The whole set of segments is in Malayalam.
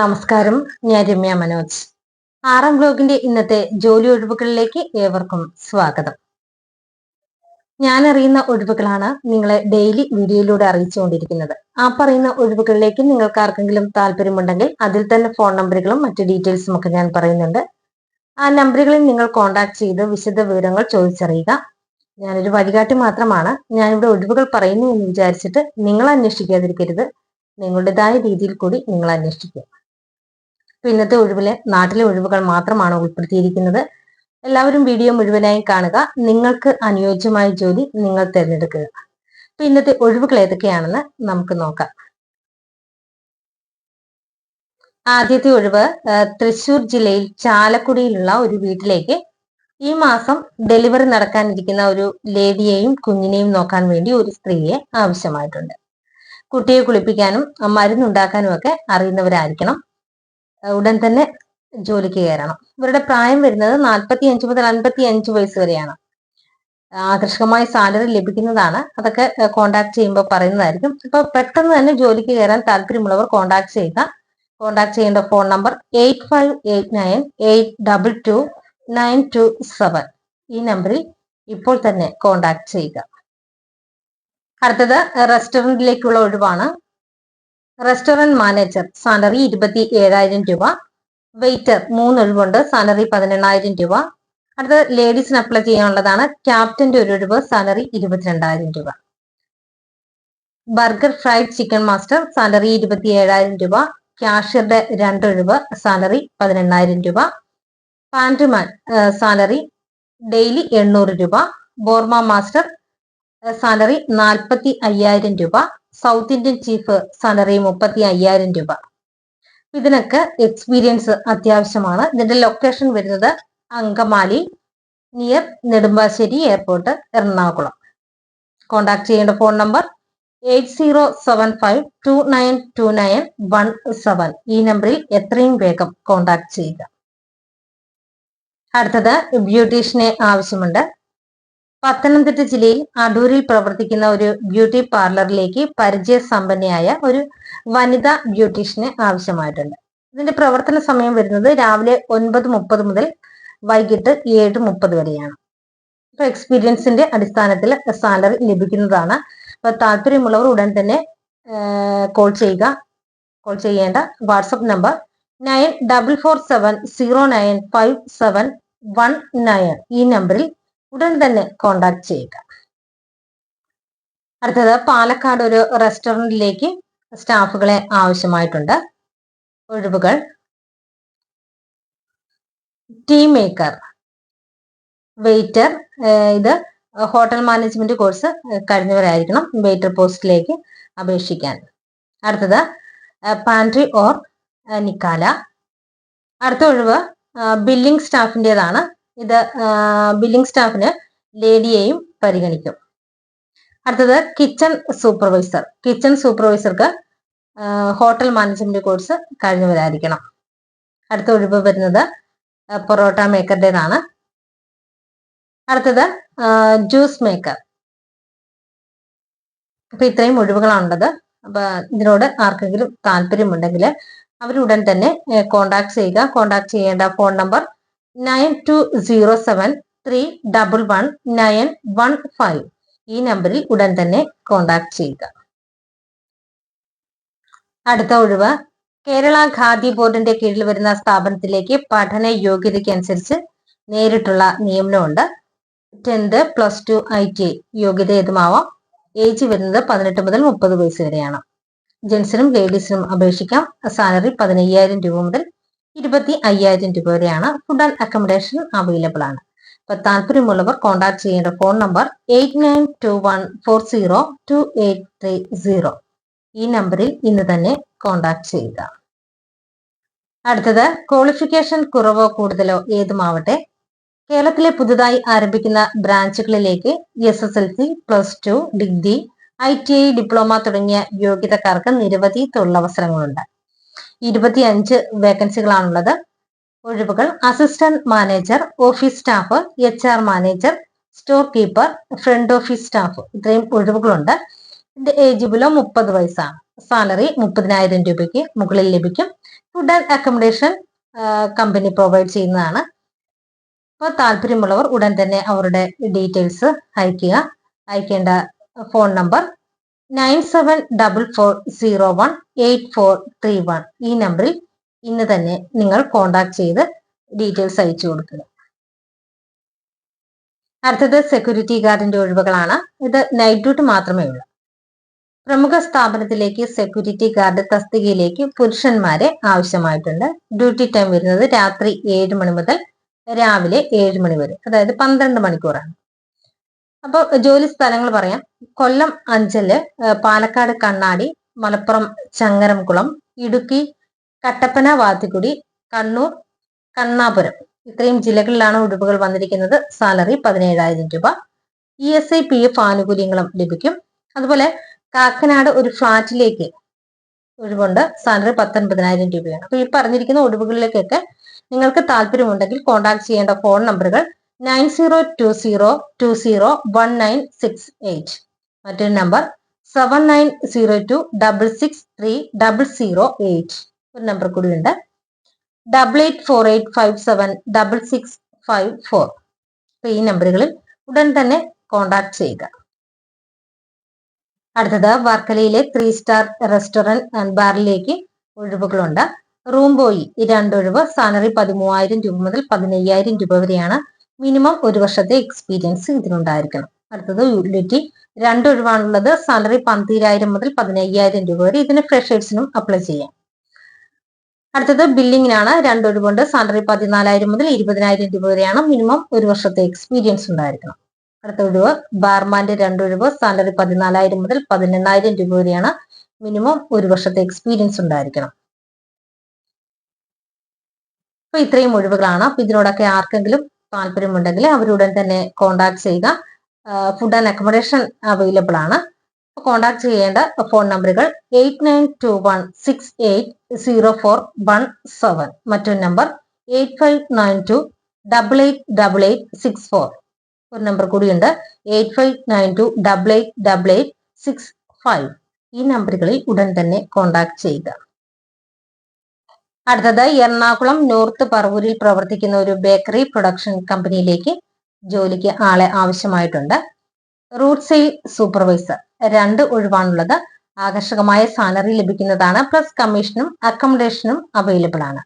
നമസ്കാരം ഞാൻ രമ്യ മനോജ്. ആറാം ബ്ലോഗിന്റെ ഇന്നത്തെ ജോലി ഒഴിവുകളിലേക്ക് ഏവർക്കും സ്വാഗതം. ഞാൻ അറിയുന്ന ഒഴിവുകളാണ് നിങ്ങളെ ഡെയിലി വീഡിയോയിലൂടെ അറിയിച്ചുകൊണ്ടിരിക്കുന്നത്. ആ പറയുന്ന ഒഴിവുകളിലേക്ക് നിങ്ങൾക്ക് ആർക്കെങ്കിലും താല്പര്യമുണ്ടെങ്കിൽ അതിൽ തന്നെ ഫോൺ നമ്പറുകളും മറ്റു ഡീറ്റെയിൽസും ഒക്കെ ഞാൻ പറയുന്നുണ്ട്. ആ നമ്പറുകളിൽ നിങ്ങൾ കോൺടാക്ട് ചെയ്ത് വിശദ വിവരങ്ങൾ ചോദിച്ചറിയുക. ഞാനൊരു വഴികാട്ടി മാത്രമാണ്. ഞാനിവിടെ ഒഴിവുകൾ പറയുന്നു എന്ന് വിചാരിച്ചിട്ട് നിങ്ങൾ അന്വേഷിക്കാതിരിക്കരുത്. നിങ്ങളുടേതായ രീതിയിൽ കൂടി നിങ്ങൾ അന്വേഷിക്കുക. ഇന്നത്തെ ഒഴിവിലെ നാട്ടിലെ ഒഴിവുകൾ മാത്രമാണ് ഉൾപ്പെടുത്തിയിരിക്കുന്നത്. എല്ലാവരും വീഡിയോ മുഴുവനായി കാണുക. നിങ്ങൾക്ക് അനുയോജ്യമായ ജോലി നിങ്ങൾ തിരഞ്ഞെടുക്കുക. അപ്പൊ ഇന്നത്തെ ഒഴിവുകൾ ഏതൊക്കെയാണെന്ന് നമുക്ക് നോക്കാം. ആദ്യത്തെ ഒഴിവ് തൃശൂർ ജില്ലയിൽ ചാലക്കുടിയിലുള്ള ഒരു വീട്ടിലേക്ക് ഈ മാസം ഡെലിവറി നടക്കാനിരിക്കുന്ന ഒരു ലേഡിയെയും കുഞ്ഞിനെയും നോക്കാൻ വേണ്ടി ഒരു സ്ത്രീയെ ആവശ്യമായിട്ടുണ്ട്. കുട്ടിയെ കുളിപ്പിക്കാനും മരുന്നുണ്ടാക്കാനും ഒക്കെ അറിയുന്നവരായിരിക്കണം. ഉടൻ തന്നെ ജോലിക്ക് കയറണം. ഇവരുടെ പ്രായം വരുന്നത് നാൽപ്പത്തി അഞ്ച് മുതൽ അൻപത്തി അഞ്ച് വയസ്സ് വരെയാണ്. ആകർഷകമായ സാലറി ലഭിക്കുന്നതാണ്. അതൊക്കെ കോണ്ടാക്ട് ചെയ്യുമ്പോൾ പറയുന്നതായിരിക്കും. അപ്പൊ പെട്ടെന്ന് തന്നെ ജോലിക്ക് കയറാൻ താല്പര്യമുള്ളവർ കോണ്ടാക്ട് ചെയ്യുക. കോണ്ടാക്ട് ചെയ്യേണ്ട phone number eight five eight nine eight double two nine two seven ഈ നമ്പറിൽ ഇപ്പോൾ തന്നെ കോണ്ടാക്ട് ചെയ്യുക. അടുത്തത് റെസ്റ്റോറന്റിലേക്കുള്ള ഒഴിവാണ്. റെസ്റ്റോറന്റ് മാനേജർ സാലറി ഇരുപത്തി ഏഴായിരം രൂപ. വെയിറ്റർ മൂന്ന് ഒഴിവുണ്ട് സാലറി പതിനെണ്ണായിരം രൂപ. അടുത്തത് ലേഡീസിന് അപ്ലൈ ചെയ്യാനുള്ളതാണ് ക്യാപ്റ്റന്റെ ഒരു ഒഴിവ് സാലറി ഇരുപത്തിരണ്ടായിരം രൂപ. Burger fried chicken master salary ഇരുപത്തി ഏഴായിരം രൂപ ക്യാഷ്യറുടെ രണ്ടൊഴിവ് സാലറി പതിനെണ്ണായിരം രൂപ. പാന്റുമാൻ സാലറി ഡെയിലി എണ്ണൂറ് രൂപ. ബോർമ മാസ്റ്റർ സാലറി നാൽപ്പത്തി അയ്യായിരം രൂപ. സൗത്ത് ഇന്ത്യൻ ചീഫ് സാലറി മുപ്പത്തി അയ്യായിരം രൂപ. ഇതിനൊക്കെ എക്സ്പീരിയൻസ് അത്യാവശ്യമാണ്. ഇതിന്റെ ലൊക്കേഷൻ വരുന്നത് Angamaly near Nedumbassery airport Ernakulam. Contact ചെയ്യേണ്ട phone number eight zero seven five two nine two nine one seven. ഈ നമ്പറിൽ എത്രയും വേഗം കോണ്ടാക്ട് ചെയ്യുക. അടുത്തത് ബ്യൂട്ടീഷ്യനെ ആവശ്യമുണ്ട്. പത്തനംതിട്ട ജില്ലയിൽ അടൂരിൽ പ്രവർത്തിക്കുന്ന ഒരു ബ്യൂട്ടി പാർലറിലേക്ക് പരിചയസമ്പന്നയായ ഒരു വനിതാ ബ്യൂട്ടീഷ്യന് ആവശ്യമായിട്ടുണ്ട്. ഇതിന്റെ പ്രവർത്തന സമയം വരുന്നത് രാവിലെ ഒൻപത് മുപ്പത് മുതൽ വൈകിട്ട് ഏഴ് മുപ്പത് വരെയാണ്. എക്സ്പീരിയൻസിന്റെ അടിസ്ഥാനത്തിൽ സാലറി ലഭിക്കുന്നതാണ്. അപ്പൊ താല്പര്യമുള്ളവർ ഉടൻ തന്നെ കോൾ ചെയ്യുക. കോൾ ചെയ്യേണ്ട WhatsApp number nine double four seven zero nine five seven one nine ഈ നമ്പറിൽ ഉടൻ തന്നെ കോണ്ടാക്ട് ചെയ്യുക. അടുത്തത് പാലക്കാട് ഒരു റെസ്റ്റോറന്റിലേക്ക് സ്റ്റാഫുകളെ ആവശ്യമായിട്ടുണ്ട്. ഒഴിവുകൾ. ടീ മേക്കർ വെയിറ്റർ ഇത് ഹോട്ടൽ മാനേജ്മെന്റ് കോഴ്സ് കഴിഞ്ഞവരായിരിക്കണം വെയിറ്റർ പോസ്റ്റിലേക്ക് അപേക്ഷിക്കാൻ. അടുത്തത് പാൻട്രി ഓർ നിക്കാല. അടുത്ത ഒഴിവ് ബില്ലിംഗ് സ്റ്റാഫിന്റെതാണ് ഇത് ബില്ലിംഗ് സ്റ്റാഫിന് ലേഡിയെയും പരിഗണിക്കും. അടുത്തത് കിച്ചൺ സൂപ്പർവൈസർ കിച്ചൺ സൂപ്പർവൈസർക്ക് ഹോട്ടൽ മാനേജ്മെന്റ് കോഴ്സ് കഴിഞ്ഞവരായിരിക്കണം. അടുത്ത ഒഴിവ് വരുന്നത് പൊറോട്ട മേക്കറുടേതാണ് അടുത്തത് ജ്യൂസ് മേക്കർ അപ്പൊ ഇത്രയും ഒഴിവുകളാണുള്ളത്. അപ്പൊ ഇതിനോട് ആർക്കെങ്കിലും താല്പര്യമുണ്ടെങ്കിൽ അവരുടൻ തന്നെ കോണ്ടാക്ട് ചെയ്യുക. കോണ്ടാക്ട് ചെയ്യേണ്ട phone number nine two zero seven three double one nine one five ഈ നമ്പറിൽ ഉടൻ തന്നെ കോണ്ടാക്ട് ചെയ്യുക. അടുത്ത ഒഴിവ്. കേരള ഖാദി ബോർഡിന്റെ കീഴിൽ വരുന്ന സ്ഥാപനത്തിലേക്ക് പഠന യോഗ്യതയ്ക്ക് അനുസരിച്ച് നേരിട്ടുള്ള നിയമനമുണ്ട്. Tenth plus two I T യോഗ്യത ഏതുമാവാം? ഏജ് വരുന്നത് പതിനെട്ട് മുതൽ മുപ്പത് വയസ്സ് വരെയാണ്. ജെൻസിനും ലേഡീസിനും അപേക്ഷിക്കാം. സാലറി പതിനയ്യായിരം രൂപ മുതൽ ഇരുപത്തി അയ്യായിരം രൂപ വരെയാണ് ഫുഡ് ആൻഡ് അക്കോമഡേഷൻ അവൈലബിൾ ആണ്. അപ്പൊ താല്പര്യമുള്ളവർ കോൺടാക്ട് ചെയ്യേണ്ട phone number eight nine two one four zero two eight three zero. ഈ നമ്പറിൽ ഇന്ന് തന്നെ കോൺടാക്ട് ചെയ്യുക. അടുത്തത് ക്വാളിഫിക്കേഷൻ കുറവോ കൂടുതലോ ഏതുമാവട്ടെ? കേരളത്തിലെ പുതുതായി ആരംഭിക്കുന്ന ബ്രാഞ്ചുകളിലേക്ക് S S L C plus two degree I T I diploma തുടങ്ങിയ യോഗ്യതക്കാർക്ക് നിരവധി തൊഴിലവസരങ്ങളുണ്ട്. ഇരുപത്തിയഞ്ച് വേക്കൻസികളാണുള്ളത് ഒഴിവുകൾ assistant manager office staff H R manager store keeper front office staff ഇത്രയും ഒഴിവുകളുണ്ട്. ഇതിന്റെ ഏജ് ബിലോ മുപ്പത് വയസ്സാണ്. സാലറി മുപ്പതിനായിരം രൂപയ്ക്ക് മുകളിൽ ലഭിക്കും. Food and accommodation company provide ചെയ്യുന്നതാണ്. അപ്പോൾ താല്പര്യമുള്ളവർ ഉടൻ തന്നെ അവരുടെ ഡീറ്റെയിൽസ് അയക്കുക അയക്കേണ്ട phone number nine seven double four zero one eight four three one. ഈ നമ്പറിൽ ഇന്ന് തന്നെ നിങ്ങൾ കോണ്ടാക്ട് ചെയ്ത് ഡീറ്റെയിൽസ് അയച്ചു കൊടുക്കുക. അടുത്തത് സെക്യൂരിറ്റി ഗാർഡിന്റെ ഒഴിവുകളാണ്. ഇത് നൈറ്റ് ഡ്യൂട്ടി മാത്രമേ ഉള്ളൂ. പ്രമുഖ സ്ഥാപനത്തിലേക്ക് സെക്യൂരിറ്റി ഗാർഡ് തസ്തികയിലേക്ക് പുരുഷന്മാരെ ആവശ്യമായിട്ടുണ്ട്. ഡ്യൂട്ടി ടൈം വരുന്നത് രാത്രി ഏഴ് മണി മുതൽ രാവിലെ ഏഴ് മണി വരെ അതായത് പന്ത്രണ്ട് മണിക്കൂറാണ്. അപ്പോൾ ജോലി സ്ഥലങ്ങൾ പറയാം. കൊല്ലം അഞ്ചൽ പാലക്കാട് കണ്ണാടി മലപ്പുറം ചങ്ങരംകുളം ഇടുക്കി കട്ടപ്പന വാത്തിക്കുടി കണ്ണൂർ കണ്ണാപുരം. ഇത്രയും ജില്ലകളിലാണ് ഒഴിവുകൾ വന്നിരിക്കുന്നത്. സാലറി പതിനേഴായിരം രൂപ. E S I P F ആനുകൂല്യങ്ങളും ലഭിക്കും. അതുപോലെ കാക്കനാട് ഒരു ഫ്ലാറ്റിലേക്ക് ഒഴിവുണ്ട്. സാലറി പത്തൊൻപതിനായിരം രൂപയാണ്. അപ്പൊ ഈ പറഞ്ഞിരിക്കുന്ന ഒഴിവുകളിലേക്കൊക്കെ നിങ്ങൾക്ക് താല്പര്യമുണ്ടെങ്കിൽ കോൺടാക്ട് ചെയ്യേണ്ട ഫോൺ നമ്പറുകൾ nine zero two zero two zero one nine six eight മറ്റൊരു number seven nine zero two double six three double zero eight ഒരു നമ്പർ കൂടി ഉണ്ട്. Double eight four eight five seven double six five four ഈ നമ്പറുകളിൽ ഉടൻ തന്നെ കോൺടാക്ട് ചെയ്യുക. അടുത്തത് വർക്കലയിലെ ത്രീ സ്റ്റാർ റെസ്റ്റോറന്റ് ആൻഡ് ബാറിലേക്ക് ഒഴിവുകളുണ്ട്. റൂം ബോയി രണ്ടൊഴിവ് സാലറി പതിമൂവായിരം രൂപ മുതൽ പതിനയ്യായിരം രൂപ വരെയാണ് മിനിമം ഒരു വർഷത്തെ എക്സ്പീരിയൻസ് ഇതിനുണ്ടായിരിക്കണം. അടുത്തത് യൂട്ടിലിറ്റി രണ്ടൊഴിവാണുള്ളത് സാലറി പന്തിരായിരം മുതൽ പതിനയ്യായിരം രൂപ വരെ ഇതിന് ഫ്രഷേഴ്സിനും അപ്ലൈ ചെയ്യാം. അടുത്തത് ബില്ലിങ്ങിനാണ് രണ്ടൊഴിവുണ്ട് സാലറി പതിനാലായിരം മുതൽ ഇരുപതിനായിരം രൂപ വരെയാണ് മിനിമം ഒരു വർഷത്തെ എക്സ്പീരിയൻസ് ഉണ്ടായിരിക്കണം. അടുത്ത ഒഴിവ് ബാർമാന്റെ രണ്ടൊഴിവ് സാലറി പതിനാലായിരം മുതൽ പതിനെണ്ണായിരം രൂപ വരെയാണ് മിനിമം ഒരു വർഷത്തെ എക്സ്പീരിയൻസ് ഉണ്ടായിരിക്കണം. അപ്പൊ ഇത്രയും ഒഴിവുകളാണ്. അപ്പൊ ഇതിനോടൊക്കെ ആർക്കെങ്കിലും താല്പര്യമുണ്ടെങ്കിൽ അവരുടൻ തന്നെ കോണ്ടാക്ട് ചെയ്യുക. ഫുഡ് ആൻഡ് അക്കോമഡേഷൻ അവൈലബിൾ ആണ്. കോണ്ടാക്ട് ചെയ്യേണ്ട ഫോൺ നമ്പറുകൾ eight nine two one six eight zero four one seven മറ്റൊരു number eight five nine two double eight double eight six four ഒരു നമ്പർ കൂടിയുണ്ട്. Eight five nine two double eight double eight six five ഈ നമ്പറുകളിൽ ഉടൻ തന്നെ കോണ്ടാക്ട് ചെയ്യുക. അടുത്തത് എറണാകുളം നോർത്ത് പറവൂരിൽ പ്രവർത്തിക്കുന്ന ഒരു ബേക്കറി പ്രൊഡക്ഷൻ കമ്പനിയിലേക്ക് ജോലിക്ക് ആളെ ആവശ്യമായിട്ടുണ്ട്. Route sale supervisor. രണ്ട് ഒഴിവാണുള്ളത്. ആകർഷകമായ സാലറി ലഭിക്കുന്നതാണ്. പ്ലസ് കമ്മീഷനും അക്കോമഡേഷനും അവൈലബിൾ ആണ്.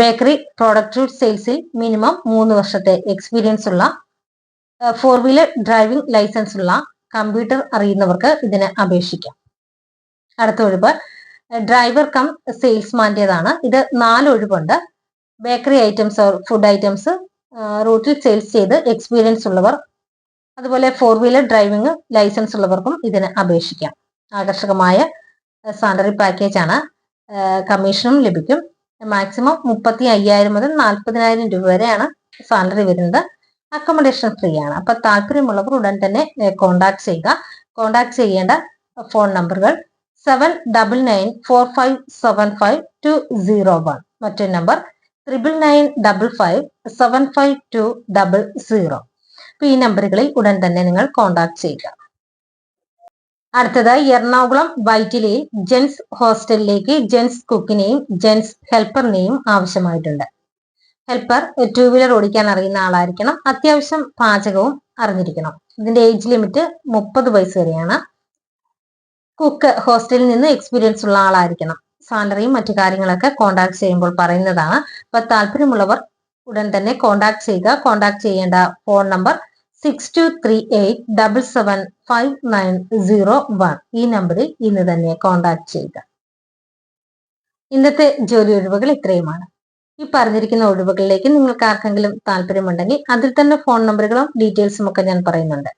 ബേക്കറി പ്രോഡക്റ്റ് സെയിൽസിൽ മിനിമം മൂന്ന് വർഷത്തെ എക്സ്പീരിയൻസ് ഉള്ള ഫോർ വീലർ ഡ്രൈവിംഗ് ലൈസൻസ് ഉള്ള കമ്പ്യൂട്ടർ അറിയുന്നവർക്ക് ഇതിന് അപേക്ഷിക്കാം. അടുത്ത ഒഴിവ്. ഡ്രൈവർ കം സെയിൽസ്മാന്റേതാണ് ഇത് നാല് ഒഴിവുണ്ട് ബേക്കറി ഐറ്റംസ് ഫുഡ് ഐറ്റംസ് റൂട്ടിൽ സെയിൽസ് ചെയ്ത് എക്സ്പീരിയൻസ് ഉള്ളവർ അതുപോലെ ഫോർ വീലർ ഡ്രൈവിംഗ് ലൈസൻസ് ഉള്ളവർക്കും ഇതിന് അപേക്ഷിക്കാം. ആകർഷകമായ സാലറി പാക്കേജ് ആണ്. കമ്മീഷനും ലഭിക്കും. മാക്സിമം മുപ്പത്തി അയ്യായിരം മുതൽ നാൽപ്പതിനായിരം രൂപ വരെയാണ് സാലറി വരുന്നത്. അക്കോമഡേഷൻ ഫ്രീ ആണ്. അപ്പൊ താല്പര്യമുള്ളവർ ഉടൻ തന്നെ കോണ്ടാക്ട് ചെയ്യുക. കോണ്ടാക്ട് ചെയ്യേണ്ട ഫോൺ നമ്പറുകൾ seven double nine four five seven five two zero one മറ്റൊരു number triple nine double five seven five two double zero അപ്പൊ ഈ നമ്പറുകളിൽ ഉടൻ തന്നെ നിങ്ങൾ കോൺടാക്ട് ചെയ്യുക. അടുത്തതായി എറണാകുളം വൈറ്റിലയിൽ ജെൻസ് ഹോസ്റ്റലിലേക്ക് ജെൻസ് കുക്കിനെയും ജെൻസ് ഹെൽപ്പറിനെയും ആവശ്യമായിട്ടുണ്ട്. ഹെൽപ്പർ ടൂ വീലർ ഓടിക്കാൻ അറിയുന്ന ആളായിരിക്കണം. അത്യാവശ്യം പാചകവും അറിഞ്ഞിരിക്കണം. ഇതിന്റെ ഏജ് ലിമിറ്റ് മുപ്പത് വയസ്സ് വരെയാണ്. കുക്ക് ഹോസ്റ്റലിൽ നിന്ന് എക്സ്പീരിയൻസ് ഉള്ള ആളായിരിക്കണം. സാലറിയും മറ്റു കാര്യങ്ങളൊക്കെ കോണ്ടാക്ട് ചെയ്യുമ്പോൾ പറയുന്നതാണ്. അപ്പൊ താല്പര്യമുള്ളവർ ഉടൻ തന്നെ കോണ്ടാക്ട് ചെയ്യുക. കോണ്ടാക്ട് ചെയ്യേണ്ട phone number six two three eight double seven five nine zero one ഈ നമ്പറിൽ ഇന്ന് തന്നെ കോണ്ടാക്ട് ചെയ്യുക. ഇന്നത്തെ ജോലി ഒഴിവുകൾ ഇത്രയുമാണ്. ഈ പറഞ്ഞിരിക്കുന്ന ഒഴിവുകളിലേക്ക് നിങ്ങൾക്ക് ആർക്കെങ്കിലും താല്പര്യമുണ്ടെങ്കിൽ അതിൽ തന്നെ ഫോൺ നമ്പറുകളും ഡീറ്റെയിൽസും ഒക്കെ ഞാൻ പറയുന്നുണ്ട്.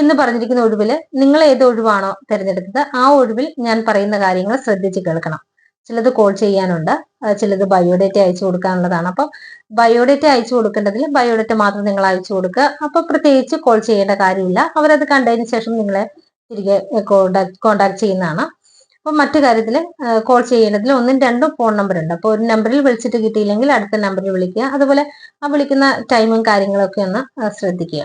ഇന്ന് പറഞ്ഞിരിക്കുന്ന ഒഴിവിൽ നിങ്ങൾ ഏത് ഒഴിവാണോ തിരഞ്ഞെടുത്തത് ആ ഒഴിവിൽ ഞാൻ പറയുന്ന കാര്യങ്ങൾ ശ്രദ്ധിച്ച് കേൾക്കണം. ചിലത് കോൾ ചെയ്യാനുണ്ട് ചിലത് ബയോഡേറ്റ അയച്ചു കൊടുക്കാനുള്ളതാണ്. അപ്പൊ ബയോഡേറ്റ അയച്ചു കൊടുക്കേണ്ടതിൽ ബയോഡേറ്റ മാത്രം നിങ്ങൾ അയച്ചു കൊടുക്കുക. അപ്പൊ പ്രത്യേകിച്ച് കോൾ ചെയ്യേണ്ട കാര്യമില്ല. അവരത് കണ്ടതിന് ശേഷം നിങ്ങളെ തിരികെ കോണ്ടാക്ട് കോണ്ടാക്ട് ചെയ്യുന്നതാണ്. അപ്പൊ മറ്റു കാര്യത്തിൽ കോൾ ചെയ്യേണ്ടതിൽ ഒന്നും രണ്ടും ഫോൺ നമ്പർ ഉണ്ട്. അപ്പോൾ ഒരു നമ്പറിൽ വിളിച്ചിട്ട് കിട്ടിയില്ലെങ്കിൽ അടുത്ത നമ്പറിൽ വിളിക്കുക. അതുപോലെ ആ വിളിക്കുന്ന ടൈമും കാര്യങ്ങളൊക്കെ ഒന്ന് ശ്രദ്ധിക്കുക.